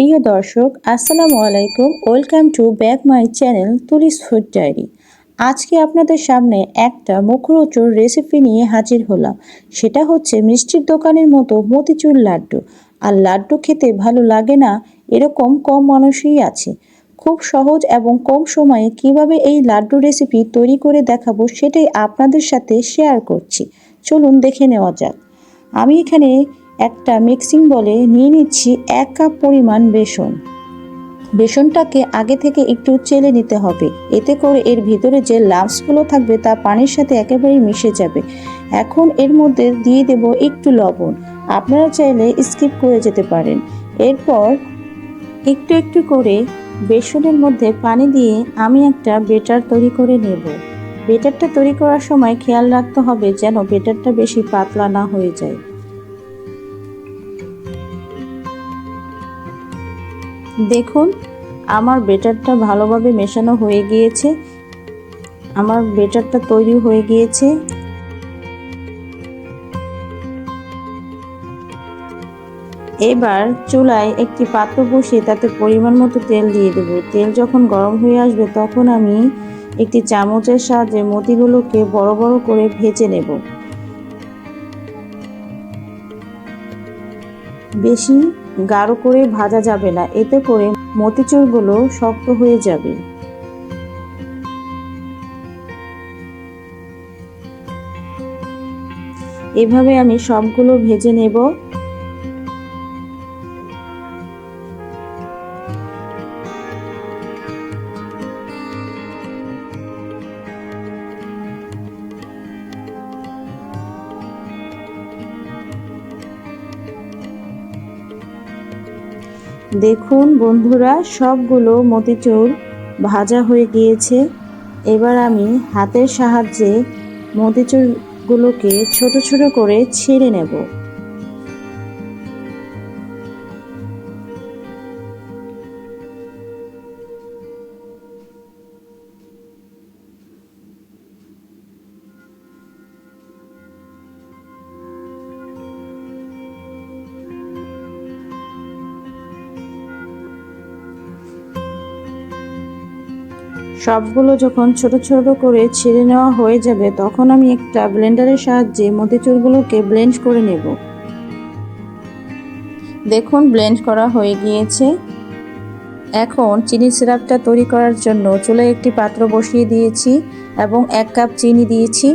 প্রিয় দর্শক, আসসালামু আলাইকুম। Welcome to back my channel Tuli's food diary. আজকে আপনাদের সামনে একটা মুখরোচর রেসিপি নিয়ে হাজির হলাম। সেটা হচ্ছে মিষ্টির দোকানের মতো মতিচুর লাড্ডু। আর লাড্ডু খেতে ভালো লাগে না, এরকম কম মানুষই আছে। খুব সহজ এবং কম সময়ে কীভাবে এই লাড্ডু রেসিপি তৈরি করে দেখাবো সেটাই আপনাদের সাথে শেয়ার করছি। চলুন দেখে নেওয়া যাক। আমি এখানে একটা মিক্সিং বলে নিয়ে নিচ্ছি এক কাপ পরিমাণ বেসন। বেসনটাকে আগে থেকে একটু চেলে নিতে হবে। এতে করে এর ভিতরে যে লাভসগুলো থাকবে তা পানির সাথে একেবারেই মিশে যাবে। এখন এর মধ্যে দিয়ে দেব একটু লবণ। আপনারা চাইলে স্কিপ করে যেতে পারেন। এরপর একটু একটু করে বেসনের মধ্যে পানি দিয়ে আমি একটা বেটার তৈরি করে নেব। বেটারটা তৈরি করার সময় খেয়াল রাখতে হবে যেন বেটারটা বেশি পাতলা না হয়ে যায়। দেখুন, আমার বেটারটা ভালোভাবে মেশানো হয়ে গিয়েছে। আমার বেটারটা তৈরি হয়ে গিয়েছে। এবার চুলায় একটি পাত্র বসিয়ে তাতে পরিমাণ মতো তেল দিয়ে দেব। তেল যখন গরম হয়ে আসবে, তখন আমি একটি চামচের সাহায্যে মতিগুলোকে বড় বড় করে ভেজে নেব। বেশি গাঢ় করে ভাজা যাবে না, এতে করে মতিচুরগুলো শক্ত হয়ে যাবে। এভাবে আমি সবগুলো ভেজে নেব। দেখুন বন্ধুরা, সবগুলো মতিচুর ভাজা হয়ে গিয়েছে। এবার আমি হাতের সাহায্যে মতিচুরগুলোকে ছোট ছোট করে ছিঁড়ে নেব। সবগুলো যখন ছোট ছোট করে ছিঁড়ে নেওয়া হয়ে যাবে, তখন আমি একটা ব্লেন্ডারের সাহায্যে মতিচুরগুলোকে ব্লেন্ড করে নেব। দেখুন, ব্লেন্ড করা হয়ে গিয়েছে। এখন চিনি সিরাপটা তৈরি করার জন্য চুলে একটি পাত্র বসিয়ে দিয়েছি এবং এক কাপ চিনি দিয়েছি।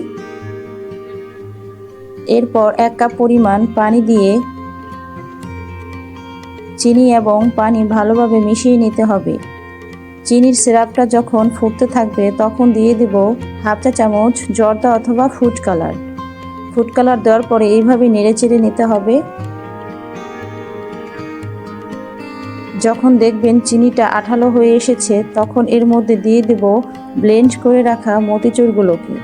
এরপর এক কাপ পরিমাণ পানি দিয়ে চিনি এবং পানি ভালোভাবে মিশিয়ে নিতে হবে। চিনির সিরাপটা যখন ফুটতে থাকবে, তখন দিয়ে দেব হাফ চা চামচ জর্দা অথবা ফুড কালার। ফুড কালার দেওয়ার পরে এইভাবে নেড়ে চেড়ে নিতে হবে। যখন দেখবেন চিনিটা আঠালো হয়ে এসেছে, তখন এর মধ্যে দিয়ে দেব ব্লেন্ড করে রাখা মতিচুরগুলোকে।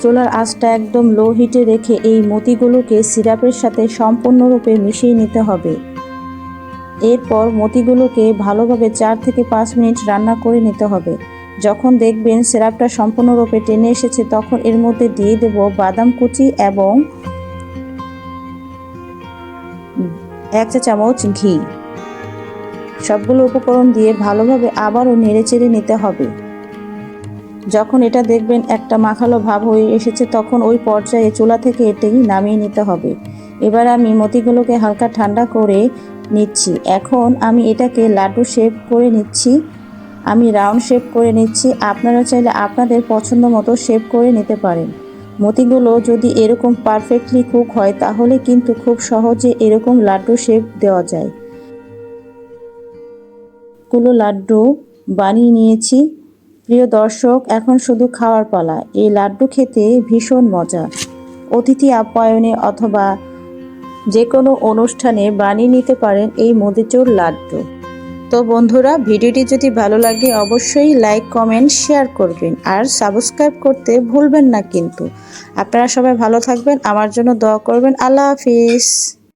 চুলার আঁচটা একদম লো হিটে রেখে এই মতিগুলোকে সিরাপের সাথে সম্পূর্ণরূপে মিশিয়ে নিতে হবে। এরপর মতিগুলোকে ভালোভাবে চার থেকে পাঁচ মিনিট রান্না করে নিতে হবে। যখন দেখবেন সিরাপটা সম্পূর্ণরূপে টেনে এসেছে, তখন এর মধ্যে দিয়ে দেব বাদাম কুচি এবং এক চা চামচ ঘি। সবগুলো উপকরণ দিয়ে ভালোভাবে আবারও নেড়ে চেড়ে নিতে হবে। যখন এটা দেখবেন একটা মাখালো ভাব হয়ে এসেছে, তখন ওই পর্যায়ে চুলা থেকে এটাই নামিয়ে নিতে হবে। এবার আমি মতিগুলোকে হালকা ঠান্ডা করে নিচ্ছি। এখন আমি এটাকে লাড্ডু শেপ করে নিচ্ছি। আমি রাউন্ড শেপ করে নিচ্ছি। আপনারা চাইলে আপনাদের পছন্দ মতো শেপ করে নিতে পারেন। মতিগুলো যদি এরকম পারফেক্টলি কুক হয়, তাহলে কিন্তু খুব সহজে এরকম লাড্ডু শেপ দেওয়া যায়। গুলো লাড্ডু বানিয়ে নিয়েছি। প্রিয় দর্শক, এখন শুধু খাওয়ার পালা। এই লাড্ডু খেতে ভীষণ মজা। অতিথি আপ্যায়নে অথবা যে কোনো অনুষ্ঠানে বানিয়ে নিতে পারেন এই মোদিচুর লাড্ডু। তো বন্ধুরা, ভিডিওটি যদি ভালো লাগে, অবশ্যই লাইক, কমেন্ট, শেয়ার করবেন। আর সাবস্ক্রাইব করতে ভুলবেন না কিন্তু। আপনারা সবাই ভালো থাকবেন, আমার জন্য দোয়া করবেন। আল্লাহ হাফিজ।